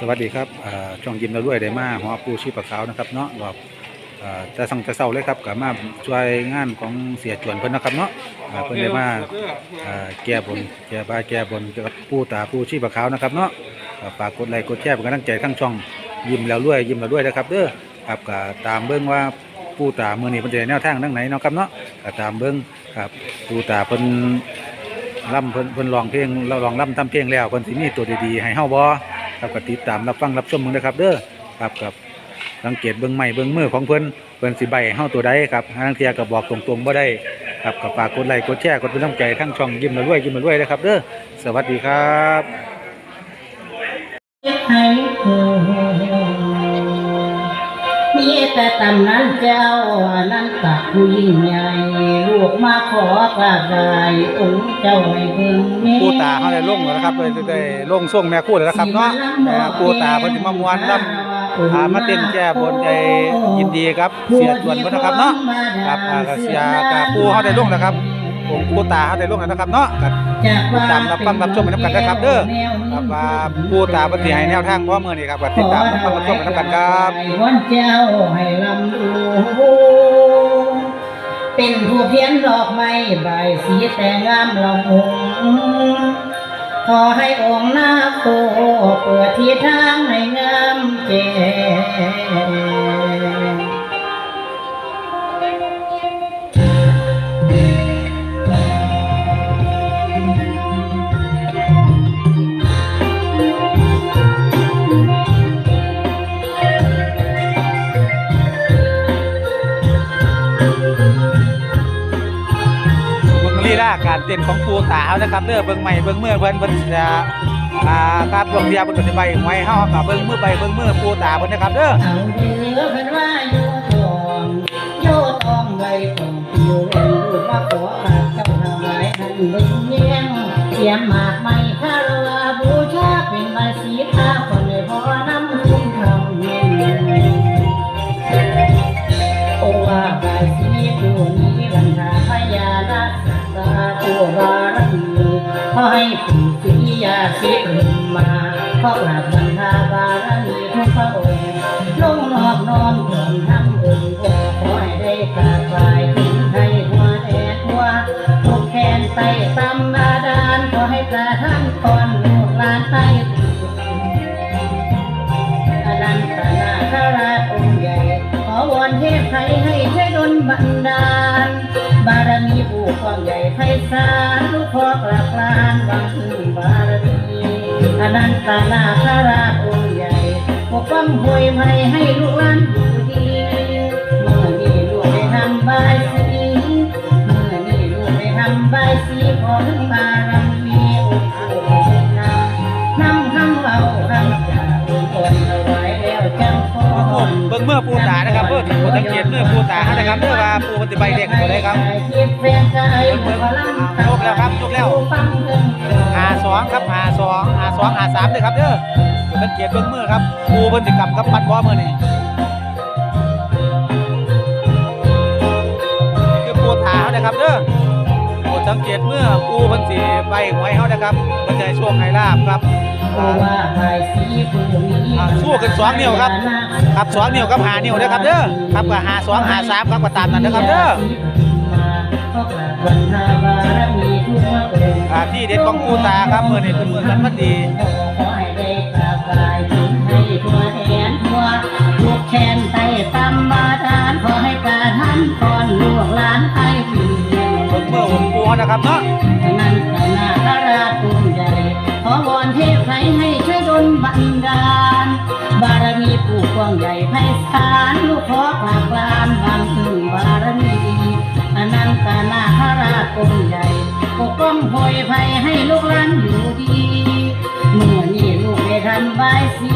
สวัสดีครับช่องยิ้มเราด้วยได้มาหัวปูชีปะขาวนะครับเนาะรอบอ่าแต่สั่งแต่เศร้าเลยครับกับมาช่วยงานของเสียจวนเพิ่นนะครับเนาะเพิ่นได้มาอ่าแก้บนแก้บาแก้บนกับปูตาปูชีปะขาวนะครับเนาะอ่าฝากกดไลค์กดแชร์เป็นกำลังใจทั้งช่องยิ้มแล้วด้วยยิ้มเราด้วยนะครับเด้อครับก็ตามเบิ่งว่าปูตามื้อนี้เพิ่นจะแนวทางทางไหนเนาะครับเนาะก็ตามเบิ่งครับปูตาเพิ่นล่ำเพิ่นเพิ่นร้องเพลงเราร้องล่ำทำเพลงแล้วเพิ่นสิมีตัวดีๆให้เฮาบ่ ครับก็ติดตามรับฟังรับชมมึงนะครับ เด้อครับกับสังเกตเบื้องไม้เบื้องมือของเพื่อนเพื่อนสีใบเห้าตัวใดครับทางเทียก็บอกตรงๆบ่ได้ครับกับฝากกดไลค์กดแชร์กดเป็นกำลังใจทั้งช่องยิ้มมาด้วยยิ้มมาด้วยนะครับเด้อสวัสดีครับ แต่ตำนั้นเจ้านั้นกับผู้ยิ่งใหญ่ลูกมาขอกราบไหว้องค์เจ้าให้เบิ่งแม่ปู่ตาเฮาได้ลงแล้วนะครับได้ได้ลงส่งแม่คู่แล้วนะครับเนาะแม่ปู่ตาเพิ่นสิมาม่วนนํพามาเต้นแก้บนใจยินดีครับ เสียจวนเพิ่นนะครับเนาะครับอ่าก็เสียกับปู่เฮาได้ลงแล้วครับ องค์ปู่ตาเฮาได้ลงแล้วนนะครับเนาะครับตามรับฟังรับชมไปนำกันนะครับ เด้อครับว่าผู้ตาปฏิให้แนวทางว่ามื้อนี้ครับติดตามรับฟังรับชมไปนำกันครับวันเจ้าให้ลำดูเป็นผู้เพียนดอกไม้ใบสีแต่งามละมุงขอให้องค์นาคโคเปิดที่ทางให้งามเบิ่าการเต้นของปูตาเฮานะครับเด้อเบิ่งใหม่เบิ่งเมื่อเพิ่นเพิ่นจะอ่าครับดวงเดียวเพิ่นก็สิใบหวยเฮาก็เบิ่งมือใบเบิ่งมือปูตาเพิ่นนะครับเด้อเอาเดือเพิ่นว่าโยทองโยทองใบทองปิวเอ็นรูดมาขอฝากเจ้าถวายหันเบิ่งเมียงเสียมหมากไม้คารวะบูชาเป็นใบสี ษาตัวบารมีขอให้ปู่ศรียาสิริมาขอกราบบันทาบารมีทุกพระองค์ลงนอบนอนก่อนทำองค์ก็ขอให้ได้กราบไหว้ถึงให้หัวแอดหัวทุกแขนไต่ตำบาดาลขอให้ประทานพรลูกหลานไต้อนันตนาคราชองค์ใหญ่ ขอวอนเทพไทยให้ช่วยดลบันดาารมีผู้กว้างใหญ่ไพศาลลูกขอกราบลานหวังพึ่งบารมีอนันตนาคาราชองค์ใหญ่ปกป้องห่วยภัยให้ลูกหลานอยู่ดีเมื่อนี้ลูกได้ทำบายสีเมื่อนี้ลูกได้ทำบายสีขอถึงบารมีองค์ปู่ทรงนำนำคำเอาคำจาองค์คนล้วจังพ เมื่อปูตานะครับเพื่อถึงคนสังเกตเมื่อปูตานะครับเมื่อว่าปูปฏิบัติเด็กตัวได้ครับจบแล้วครับจบแล้วหาสองครับหาสองหาสองหาสามเลยครับเด้อคนสังเกตเบื้องเมื่อครับปูปฏิกรรมครับปัดบอเมื่อนี่ สังเกตเมื่อปู่เพิ่นสิใบหวยเฮานะครับเพิ่นจะให้โชคให้ลาภครับเพราะว่าใบสีผู้นี้อ่าสู้กันสองนิ้วครับครับสองนิ้วกับหานิ้วนะครับเด้อครับกับหาสองหาสามครับก็ตามนั้นนะครับเด้ออ่าที่เด็ดของปูตาครับมื้อนี้เป็นมื้อสันมันดี นะครับเนาะนันตนาคราชองค์ใหญ่ขอวอนเทพไทยให้ช่วยดลบันดาล บารมีผู้กว้างใหญ่ไพศาลลูกขอกราบลานบางถึงบารมีอนันตนาคราชองค์ใหญ่ปกป้องโพยภัยให้ลูกหลานอยู่ดีเมื่อนี้ลูกได้ทำบายสี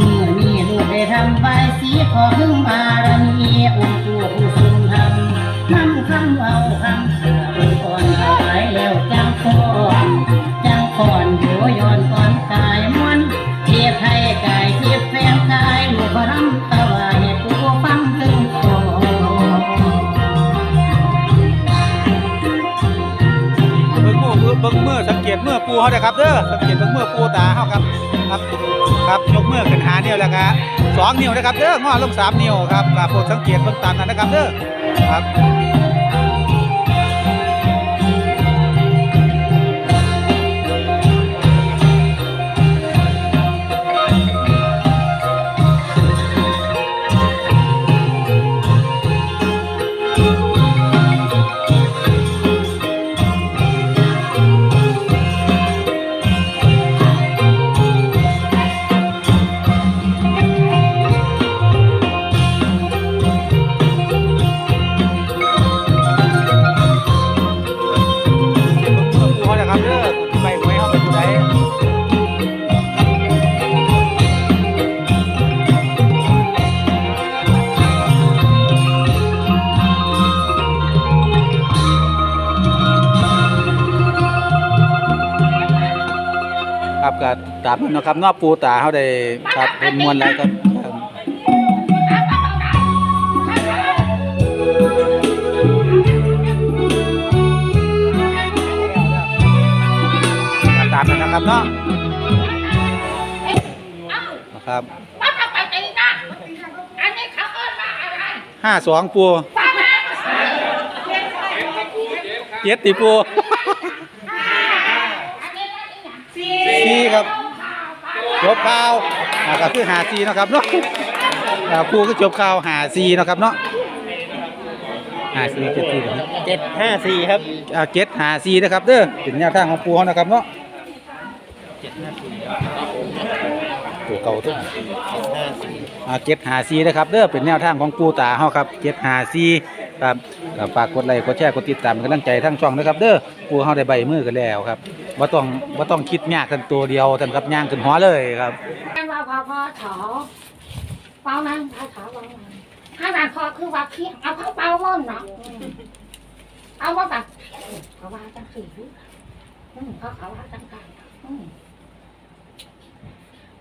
เมื่อนี้ลูกได้ทำบายสีขอถึงบารมีองค์ปู่ผู้ทรงธรรมนำคำเอาคำ จังพรโยย้อนก่อนกายมวนเทียบไทยกายเทียบแฟนกายลูกพรำตะวายปู่ฟังถึงคอเบิ่งมือเบิ่งมือสังเกตมือปูเฮาเด้อครับเด้อสังเกตเบิ่งมือปูตาเฮาครับครับครับยกมือขึ้นหานิ้วแล้วก็สองนิ้วนะครับเด้องอลงสามนิ้วครับกราบโปรดสังเกตเบื้งตามนั้นนะครับเด้อครับ ครับก็ตามนั้นเนาะครับนอกปูตาเขาได้ครับเป็นมวลอะไรก็ตามนั้นนะครับเนาะนะครับห้าสองปูเจ็ดติปู อันนี้ว่าอีหยัง สี่ครับจบข่าวอ่าก็คือหาซีเนาะครับเนาะอ่าปูก็จบข่าวหาซีเนาะครับเนาะหาซีเจ็ดซีครับเจ็ดห้าสี่ครับอ่าเจ็ดหาซีนะครับเด้อเป็นแนวทางของปูเขานะครับเนาะตัวเก่าทุกอ่าเจ็ดหาซีนะครับเด้อเป็นแนวทางของปูตาเขาครับเจ็ดหาซี ครับฝากกดไลค์กดแชร์กดติดตามเป็นกำลังใจทั้งช่องนะครับ เด้อปูเขาได้ใบมือกันแล้วครับว่าต้องว่าต้องคิดยากกันตัวเดียวท่านครับย่างขึ้นหัวเลยครับแม่ว่าพอพอถอเป่านั้นพอถอเป่านั้นถ้าด่านคอคือว่าเพียงเอาเข้าเป่าม่อนเนาะเอาว่าแบบเขาว่าจังสี่เขาเขาว่าจังกันอืม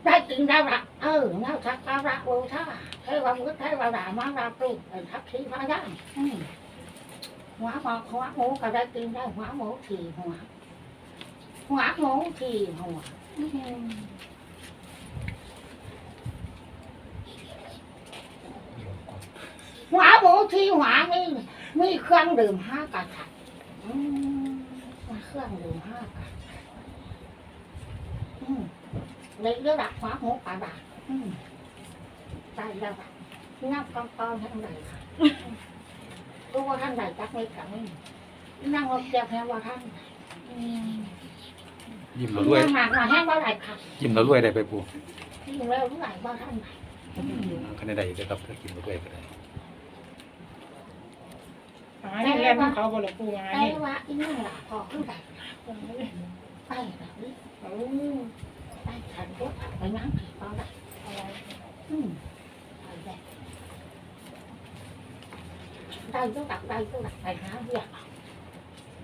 ได้กินได้ละเออเงาทักการะโอท่าเทวมุตเทวดามาราปรุเป็นทักทีพายานอืมหัวหมอหัวหมูก็ได้กินได้หัวหมูถี่หัวหัวหมูถี่หัวอืมหัวหมูที่หัวนี่มีเครื่องดื่มห้ากระถางอืมมีเครื่องดื่มห้ากระถางอืม เล็กระดับหัวหมูกระดาษอืมใจระดับนั่งกองกองทั้งใดค่ะตัวท่านใดจักไม่กับไม่นั่งรถเจ็บแค่ว่าท่านอืมยิ้มเราด้วยนั่งหนักมาแห้งว่าไหนค่ะยิ้มเราด้วยได้ไปปูที่เร็วเท่าไหร่ว่าท่านไหนอืมคะแนนใดเลยครับถ้ากินเราด้วยก็ได้หาที่เรียนของเขาบ่ละปูหาแต่ที่ว่าอีนั่งหลับพอขึ้นไปไปแบบนี้ โอ้ไปฉันรถไปนั่งผีเอาได้อืมไปได้ได้ก็ดักได้ก็ดักไปหาเรียก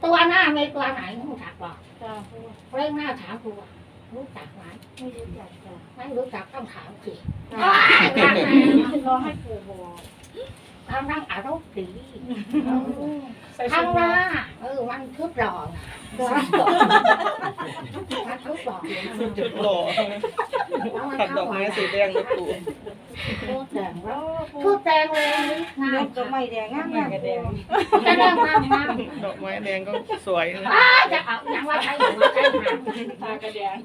ตัวหน้ามีตัวไหนรู้จักบอกจ้าปูเร่งหน้าถามตัวรู้จักไหมไม่รู้จักจ้าไม่รู้จักต้องถามสิรอให้ปูบอก ทำนั่งอารมณ์ดีใส่ทาชุงดหมาน้าเออมันทุบหล่อมันทุบหล่อจุดหล่อขัดดอกไม้สีแดงเลยปู่พูดแดงแล้วพูดแดงเลยงาเลืมอกก็ไม่แดงงามงามแดงจะแดงมากมากดอกไม้แดงก็สวยนะอ้าจะเอาอย่างว่าใช้หัวใช้หางตากระแดง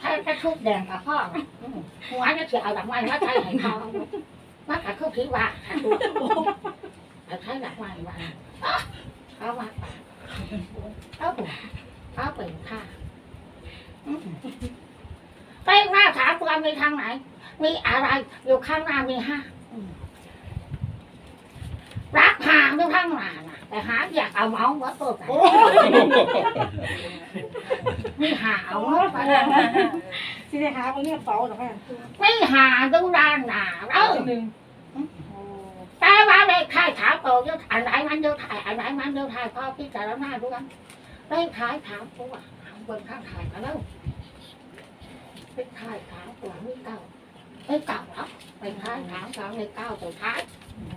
ใช้จะทุบแดงกับพ่อหัวจะเสียเอาดอกไม้ว่าใช้ให้เขา ว่ากับเครื่องพิว่าเอาใช้ดอกไม้ว่าเอาว่าเอาเอาเป็นค่ะไปหน้าถามตัวมีทางไหน มีอะไรอยู่ข้างหน้ามีห้ารักห่างอยู่ข้างหน้านะแต่หาอยากเอาเมาส์มาตัวไหนมีหาเอาเมาส์มาสิได้หาคนนี้เป๋าหรอแม่ไม่หาดูด้านหนาเออ แต่ว่าเลขท้ายถามตัวเยอะอันไหนมันเยอะถ่ายอันไหนมันเยอะถ่ายก็พิจารณาดูกันเลขท้ายถามตัวเอาบนข้างถ่ายกันแล้วเลขท้ายถามตัวไม่เก้าไม่เก้าแล้วเลขท้ายถามตัวไม่เก้าตัวท้าย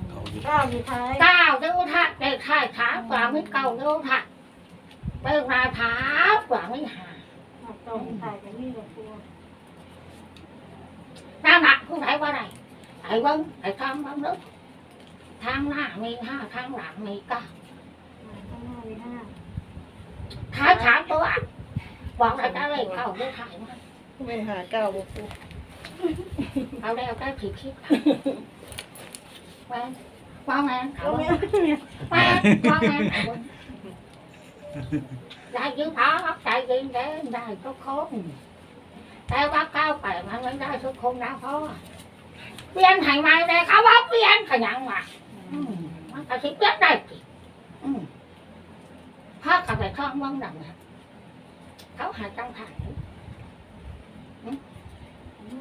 เขายก้าวอยู่ท้ายเก้าเดือทัดเลขท้ายถามตัวไม่เก้าเดือทัดเลขท้ายถามตัวไม่หาต้องถ่ายกันนี่ละปู มอ้เบิ้งไอ้ทางบ้างเด้อทางหน้ามีห้าทางหลังมีเก้าข้างหน้ามีห้าท้ายสามตัวอะบอกได้ได้เลยเข้าได้ถ่ายมาไม่หาเก้าบุกปูเอาแล้วได้ผิดคิดแม่ว่าแม่เอาก็ไว้ไม่แม่ว่าแม่เอาไว้ได้ยืมท้อใจยืมได้ได้ทุกคนแต่ว่าก้าวไปมันไม่ได้ทุกคนนะพ่อ เปลี่ยนให้ใหม่เลยเขาว่าเปลี่ยนขยันว่ะอืมมันก็สิเปลี่ยนได้สิอืมพ่อกลับไปท่องว่างดังนะเขาหาจังถ่าย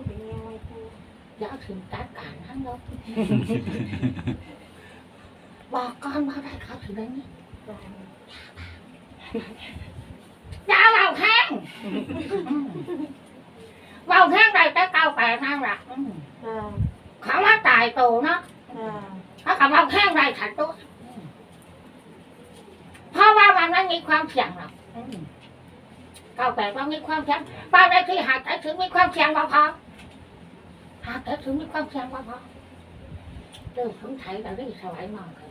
เป็นยังไงปูอย่าถึงการการทั้งนั้นบอกก่อนว่าได้เขาถึงได้นี่อย่าเบาแห้งอืมเบาแห้งได้แต่เก้าแปดนั่นแหละอืมอ่าเขาว่าตายโตเนาะอ่าถ้ากับเบาแห้งได้ขัดตัวอืมเพราะว่ามันไม่มีความเสี่ยงหรอกอืมเก้าแปดมันมีความเสี่ยงบ้านได้ที่หักแต่ถึงมีความเสี่ยงบ่พอหักแต่ถึงมีความเสี่ยงบ่พอเรื่องสงสัยเราได้สวายมากเลย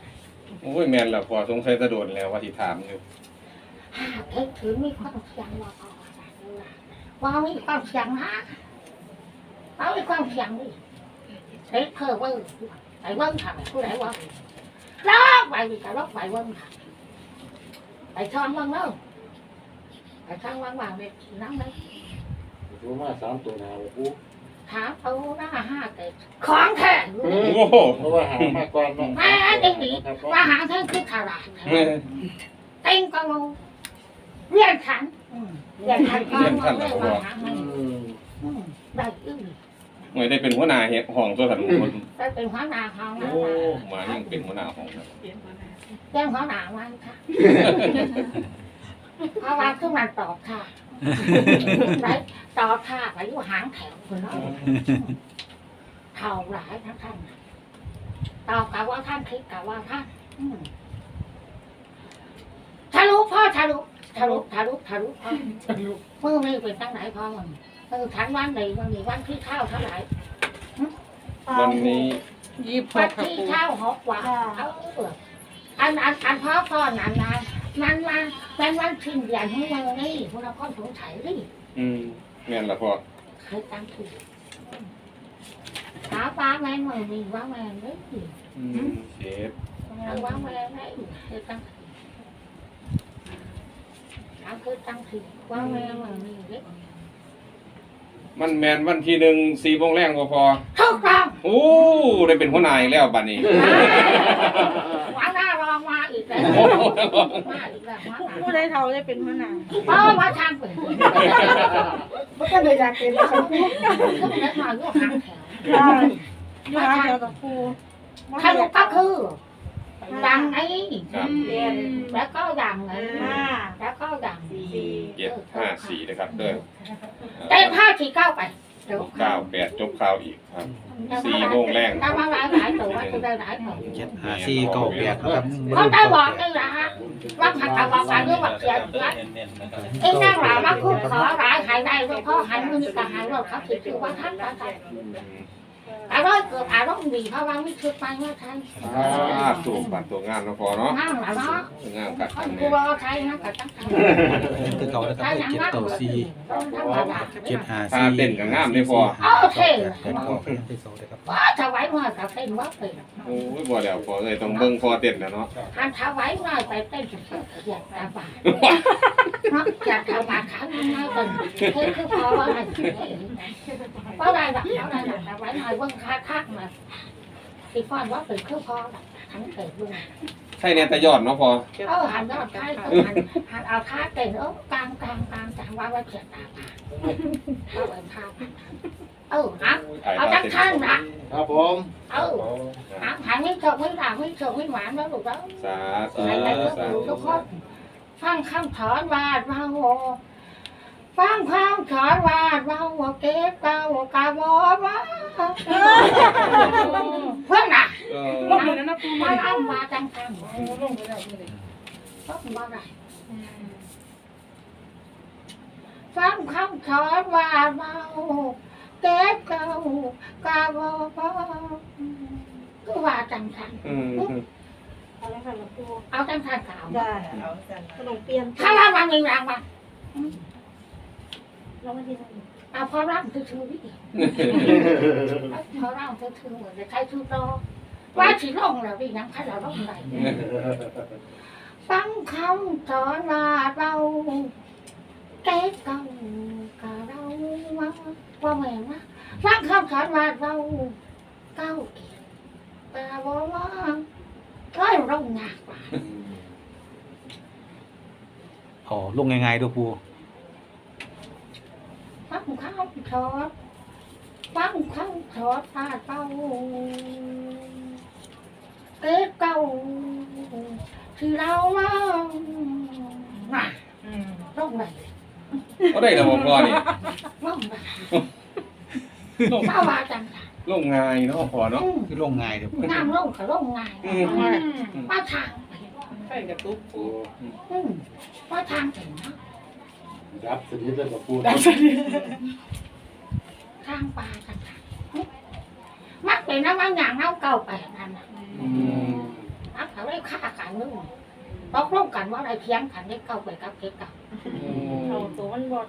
โอ้ยแมนละพอสงสัยจะโดนแล้วว่าที่ถามอยู่หักแต่ถึงมีความเสี่ยงบ่พอว่ามีความเสี่ยงนะว่ามีความเสี่ยงดิ เฮ้ยเธอว่าไปเบิ้งค่ะไปผู้ใดว่าล็อกไปดิจะล็อกไปเบิ้งค่ะไปช่องเบิ้งเนาะไปช่องว่างๆเนี่ยนั่งเลยรู้มาสามตัวนาเลยปุ๊ถามเอาหน้าห้าเกิดของแท้โอ้โหเพราะว่าหามาก่อนเนาะแม่จริงดิว่าหางแท้คือขลาดเต็งก็งูเรียนขันอืมเรียนขันก็งูเรียกว่าหางมันอืมอืมได้อึ้ง ไม่ได้เป็นหัวหน้าเฮ็ดห้องตัวสันคนได้เป็นหัวหน้าห้องนะโอ้มายังเป็นหัวหน้าห้องนะเปลี่ยนมาแล้วแจ้งหัวหน้าวันค่ะเพราะว่าคือมันตอบค่ะไรตอบค่ะไปอยู่หางแถวคนละเท่าหลายทั้งท่านตอบกับว่าท่านคิดกับว่าท่านอืมทะลุพ่อทะลุทะลุทะลุทะลุพ่อมือไม่เป็นตั้งไหนพ่อ มันมือทั้งวันเลยมันมีวันที่เข้าเท่าไหร่วันนี้ยี่สิบหวันกค่ะที่ปูเข้าหกวันเอาอันอันอันพ่อพ่อนันนะมันมาเป็นวันทิ้งเดือนของมันนี่พวกเราก็สงสัยดิอืมแมนละพอเคยตั้งถูกหาปลาแมนมันมีว่าแมนเลยอืมเชฟเอาว่าแมนได้เคยตั้งถูกถามเคยตั้งถูกว่าแมนมันมีเลย มันแมนวันที่หนึ่งสี่โมงแรงก็พอถูกต้องโอ้ได้เป็นหัวหน้าอีกแล้วบัดนี้วันหน้ารองมาอีกแล้วมาอีกแล้วมาผู้ใดเท่าได้เป็นหัวหน้าเพราะว่าทางเปิดไม่ก็เลยอยากเป็นนะคะปูแล้วมาอยู่ห่างแถวอ่าอยู่หาเดียวกับปูสรุปก็คือดังไอ้ครับเรียนแล้วก็ดังไอ้ห้าแล้วก็ดังสี่ เจ็ดห้าสี่นะครับเด้อเต็มห้าสี่เก้าไปเดี๋ยวเก้าแปดจบข่าวอีกครับสี่โมงแรงถ้ามาหลายหลายตัวว่าจะได้หลายตัวเจ็ดห้าสี่เก้าแปดนะครับเขาได้บอกนี่แหละฮะว่าผัดกะเพราไปด้วยแบบเสียเสียเอ็งนั่งหลามาคุ้มขอหลายหายได้ด้วยพ่อหันมือกับหันรถเขาถือคือว่าท่านท่าน อารมณ์เกิดอารมณ์ดีเพราะว่าไม่คิดไปว่าท่านอ่าถูกบัตรตัวงานเนาะพอเนาะนั่งหลาเนาะงานกัดคกันนกูเนี่ยรอใครนะกับตั้งใจคือเก่าแล้วครับเจ็ดเก้าสี่ต้องธรรมดาเจ็ดห้าถ้าสี่เต้นกับงามเลยพอโอเคแปดเก้าเป็นที่สองเลยครับว่าถวายมากับเต้นว่าเป็นโอ้ยบ่แล้วพอเลยต้องเบิ่งพอเต้นนะเนาะหันถวายมาไปเต้นเฉยๆอยากตาบาเนาะอยากตาบาขาง่ายๆเป็นเฮ้ยคือพอว่าอะไรเพราะอะไรล่ะเพราะอะไรล่ะถวายมาเบิ่งค่าคักมาสิฟ้อนว่าเป็นคือพอทั้งเกิดเบิ่งใช่เนี่ยตะยอดเนาะพอเออหันยอดใช่หันหันเอาท่าเต้นเออกลางกลางกลางกลางว่าว่าเขียนตาบาเอาเป็นท่าเออนะเอาจังท่านนะครับผมเออหาหาไม่จบไม่ด่าไม่จบไม่หวานแล้วลูกแล้วสาธุใส่ใจทุกสาคนธุทุกคนฟังคำถอนวาดวาโว ฟังคำถอนวาดวาโวเก็บเกากาบอมาเพื่อนน่ะเอลองอยู่นั่นนะปูมามาเอามาจังจังลงไปแล้วเลยต้องมาได้ฟังคำถอนวาดวาโวเก็บเกากาบอมาก็ว่าจังทันอืมเอาแล้วค่ะหลวงปู่เอาจังทันกล่าวได้เอาขนมเปียนถ้าว่าวันหนึ่งรางวัล แล้ววันที่ไหนเอาพอร่างคือชื่อวิธีพอร่างคือชื่อเหมือนจะใช้ชื่อรอว่าสิร้องแล้วดิยังใครเราร้องได้ฟังคำสอนว่าเราเก๊กเก่ากับเราว่าว่าแม่นะฟังคำสอนว่าเราเก้าเก่งแต่ว่าว่าร้อยร้องยากกว่าอ๋อลงง่ายๆด้อปู ฟัง คำสอนฟังคำสอนว่าเราเก๊กเก่าที่เราว่าน่ะร้องได้ก็ได้แล้วบ่พอนี่ร้องได้ลงถ้าว่าจังค่ะลงง่ายเนาะพอเนาะอืมคือลงง่ายเด้อปูน้ำลงก็ลงง่ายอืมว่าทางไปใส่กระตุกปูอืมว่าทางถึงเนาะรับสนิทเลยกับปูทางปลาจังค่ะมักเป็นน้ำมันอย่างเน่าเก่าไปนั่นน่ะอืมมักเขาได้ฆ่ากันนึงตกลงกันว่าอะไรเทียงกันได้เก่าไปกับเก็บเก่าเอาตัวมันบด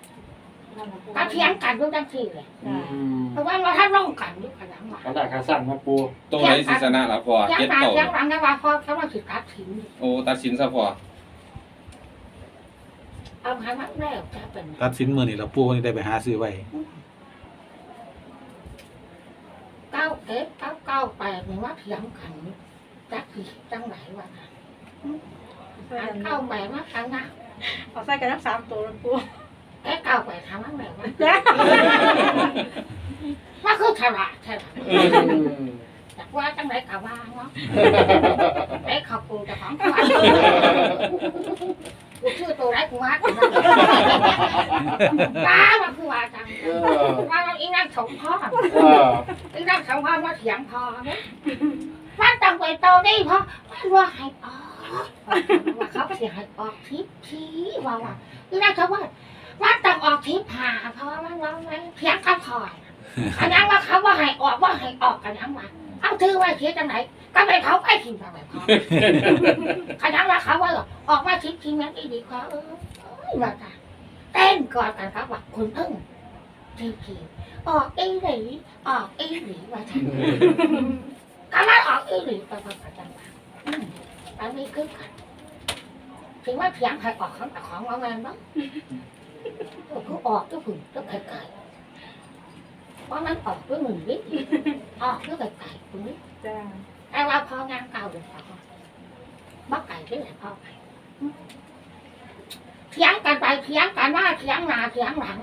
นั่นน่ะปูก็เทียงกันด้วยจังสี่เลยอืมเพราะว่าเราถ้าร่องกันด้วยกันว่าเขาได้ค่าสั่งมาปูตัวไหนสิชนะล่ะพอเทียงเจ็ดกันเก่าเทียงหลังนะว่าพอเขามาถือกัดถิ่นโอ้ตัดสินซะพอเอาหามันแล้วจะเป็นตัดสินมื้อนี้แล้วปูนี่ได้ไปหาซื้อไว้ เก้าเก็บเก้าเก้าแปดนี่ว่าเทียงกันจักที่จังไหนวะอันเก้าแปดว่ากันนะเอาใส่กันทั้งสามตัวหลวงปู่แค่เก้าแปดทำมันแบบว่าจ้าว่าคือฉลาดฉลาดอืมแต่ว่าจังไหนกับว่าเนาะไอ้ขอบคุณเจ้าของตัว กูชื่อตัวไรกูว่าป้าว่าคือว่าจังเออว่าเราอีนั่งสมพ่อเอออีนั่งสมพ่อมาเถียงพอเนี่ยว่าตังไปโตได้เพราะว่าให้ออกว่าเขาเสียให้ออกทิพทีว่าว่าอีนั่งเขาว่าว่าตังออกทิพหาเพราะว่ามันว่าไงเถียงกันพออันนั้นว่าเขาว่าให้ออกว่าให้ออกกันยังว่า เอาถือไว้เทียจังไหนก็ไปเขาไปทิ้งไปพอขยันว่าเขาว่าออกมาทิพทีนั้นดีกว่าเออว่าจ้ะเต้นก่อนกันครับว่าคุณพึ่งทีทีออกอีหลีออกอีหลีว่าท่านก็มาออกอีหลีไปไปไปจังหวะอืมอันนี้คือกันถึงว่าเพียงใครออกของแต่ของว่าแมนบ้างก็ออกก็ผุ่นก็ไก่ไก่ เพราะมันออกด้วยมือนิดออกด้วยไก่ไก่ตรงนี้จ้าแต่ว่าพองานเก่าเดี๋ยวพอบักไก่ที่ไหนพอไปอืมเถียงกันไปเถียงกันหน้าเถียงหน้าเถียงหลัง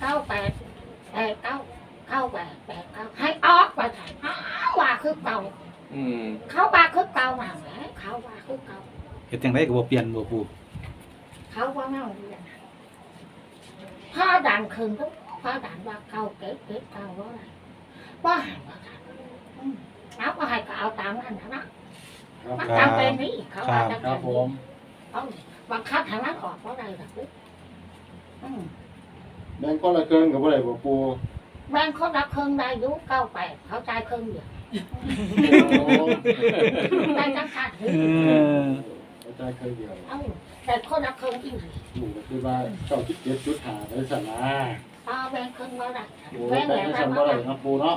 เก้าแปดแปดเก้าเก้าแปดแปดเก้าให้ออกไปถ่ายอ้าวว่าคือเก่าอืมเขาว่าคือเก่ามาแหมเขาว่าคือเก่าเฮ็ดจังไดก็บ่เปลี่ยนบ่ปูเขาว่าเน่าเรียนพ่อดันคืนทุก พ่อดันว่าเก่าเก็บเก็บเก่าว่าอะไรว่าหันว่าทันอืมเอาว่าให้ก็เอาตามนั้นนะนะมันจำเป็นนี่เขาว่าจำครัเป็บนผนี่มเอาบังคับให้มันออกเพราะอะไรล่ะปุ๊บอืมแบงค์คนละเครื่องกับอะไรบ่ปูแม่งเขารับเครื่องได้อยุเก้าแปดเขาจ่ายเครื่องเดียวโอ้ได้จังคันเออเข้าใจเครื่องเดียวเอ้าแต่คนละเครื่องอีกหนูก็คือว่าเก้าจุดเจ็ดจุดหาเลยสันนะเอาแบ่งเครื่องว่าได้โอ้แบ่งแต่แบ่งไม่แบ่สังนว่าบ่ได้ได้นะปูเนาะ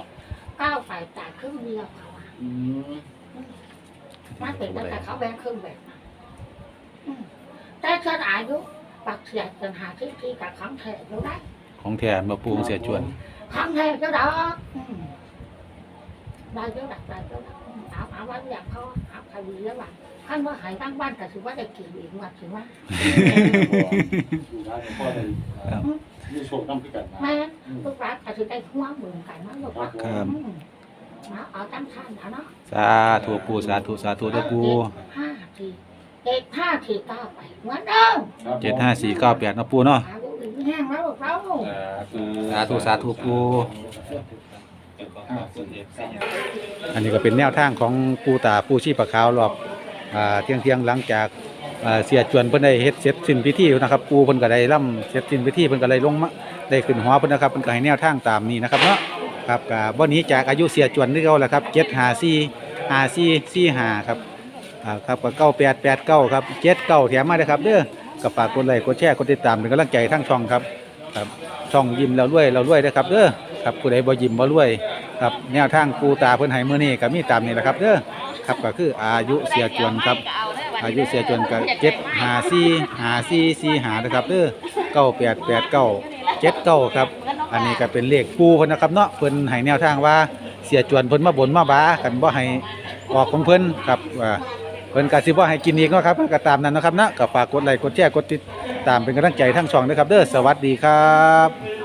เก้าไปจ่ายครึ่งเดียวเขาว่าอืมมันเป็นตั้งแต่เขาแบ่งครึ่งแบบนั้นอืมแต่ฉันอายุปักเสียปัญหาที่ที่กับของแท้อยู่ได้ ของแท้มาปูเสียจวนของแท้เจ้าดอกอืมได้เจ้าดักได้เจ้าดักอืมเอาเอาวันอย่างเขาเอาคดีแล้วว่าท่านว่าหายตั้งบ้านก็ถือว่าได้กี่อีกว่าถือว่าอยู่ได้พ่อได้มีโชคน้ำพิกันนะแม่อืมลูกรักก็ถือได้หัวหมื่นกันนะลูกครัรับกผมครับอืมเอาเอาตั้งท่านเอาเนาะสาธุปูสาธุสาธุเด้อปูห้าทีเจ็ดห้าทีเก้าไปเหมือนเดิมครับผมเจ็ดห้าสี่เก้าแปดนะปูเนาะหาลูกอื่นแห้งแล้วลูกเราสาธุสาธุสาธุปูอันนี้ก็เป็นแนวทางของปูตาปูชีปะขาวรอบอ่า เที่ยงเที่ยงหลังจากเสียจวนเพิ่นได้เฮ็ดเสร็จสิ้นพิธีนะครับปูเพิ่นก็ได้ล่ำเสร็จสิ้นพิธีเพิ่นก็ได้ลงมาได้ขึ้นหัวเพิ่นนะครับเพิ่นก็ให้แนวทางตามนี้นะครับเนาะครับก็บ่นี้จากอายุเสียจวนนี่เก่าแหละครับ754 5445ครับอ่ซี่หาครับครับก็9889ครับ79แถมมาเด้ครับเด้อก็ฝากกดไลค์กดแชร์กดติดตามเป็นกำลังใจทั้งช่องครับครับช่องยิ้มแล้วรวยเรารวยเด้อครับเด้อครับผู้ใดบ่ยิ้มบ่รวยครับแนวทางปูตาเพิ่นให้มื้อนี้ก็มีตามนี้แหละครับเด้อ ครับก็คืออายุเสียจวนครับ อายุเสียจนก็เจ็ดหาสี่หาสี่สี่หานะครับเด้อเก้าแปดแปดเก้าเจ็ดเก้าครับ อันนี้ก็เป็นเลขปูเพิ่นนะครับเนาะเพิ่นให้แนวทางว่าเสียจวนเพิ่นมาบ่นมาบากันบ่ให้ออกของเพิ่นครับว่าเพิ่นก็สิบ่ให้กินอีกเนาะครับก็ตามนั้นเนาะครับเนาะก็ฝากกดไลค์กดแชร์กดติดตามเป็นกำลังใจทั้งช่องด้วยครับเด้อสวัสดีครับ